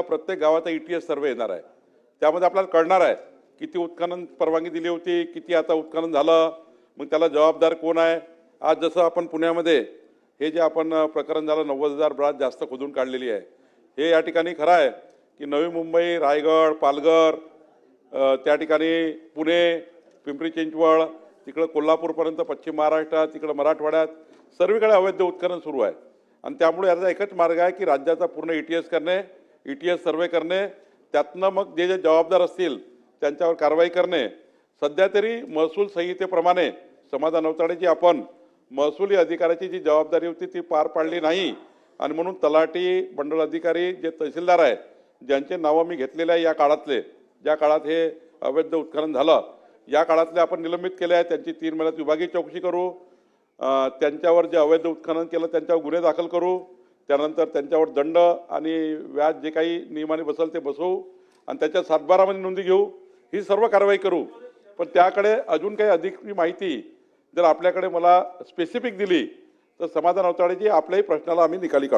प्रत्येक गावाचा E T S सर्वे येणार आहे. त्यामध्ये आपल्याला कळणार आहे किती उत्खनन परवानगी दिली होती किती आता उत्खनन झालं मग त्याला जबाबदार कोण आहे? आज जसं आपण पुण्यामध्ये हे जे आपण प्रकरण झालं नव्वद हजार ब्रात जास्त खोदून काढलेली आहे. हे या ठिकाणी खरं आहे की नवी मुंबई रायगड पालघर त्या ठिकाणी पुणे पिंपरी चिंचवड तिकडं कोल्हापूरपर्यंत पश्चिम महाराष्ट्रात तिकडं मराठवाड्यात सर्वीकडे अवैध उत्खनन सुरू आहे. आणि त्यामुळे याचा एकच मार्ग आहे की राज्याचा पूर्ण ई टी एस करणे ई टी एस सर्वे करणे त्यातनं मग जे जे जबाबदार असतील त्यांच्यावर कारवाई करणे. सध्या तरी महसूल संहितेप्रमाणे समाधान अवताडेची आपण महसुली अधिकाऱ्याची जी जबाबदारी होती ती पार पाडली नाही. आणि म्हणून तलाठी मंडळ अधिकारी जे तहसीलदार आहे ज्यांचे नावं मी घेतलेले आहे या काळातले ज्या काळात हे अवैध उत्खनन झालं या काळातले आपण निलंबित केले आहे त्यांची तीन महिन्यात विभागीय चौकशी करू त्यांच्यावर जे अवैध उत्खनन केलं त्यांच्यावर गुन्हे दाखल करू. त्यानंतर त्यांच्यावर दंड आणि व्याज जे काही नियमाने बसेल ते बसवू आणि त्याच्या सातबारामध्ये नोंदी घेऊ. ही सर्व कारवाई करू. पण त्याकडे अजून काही अधिक माहिती जर आपल्याकडे मला स्पेसिफिक दिली तर समाधान अवताडेची आपल्याही प्रश्नाला आम्ही निकाली काढू.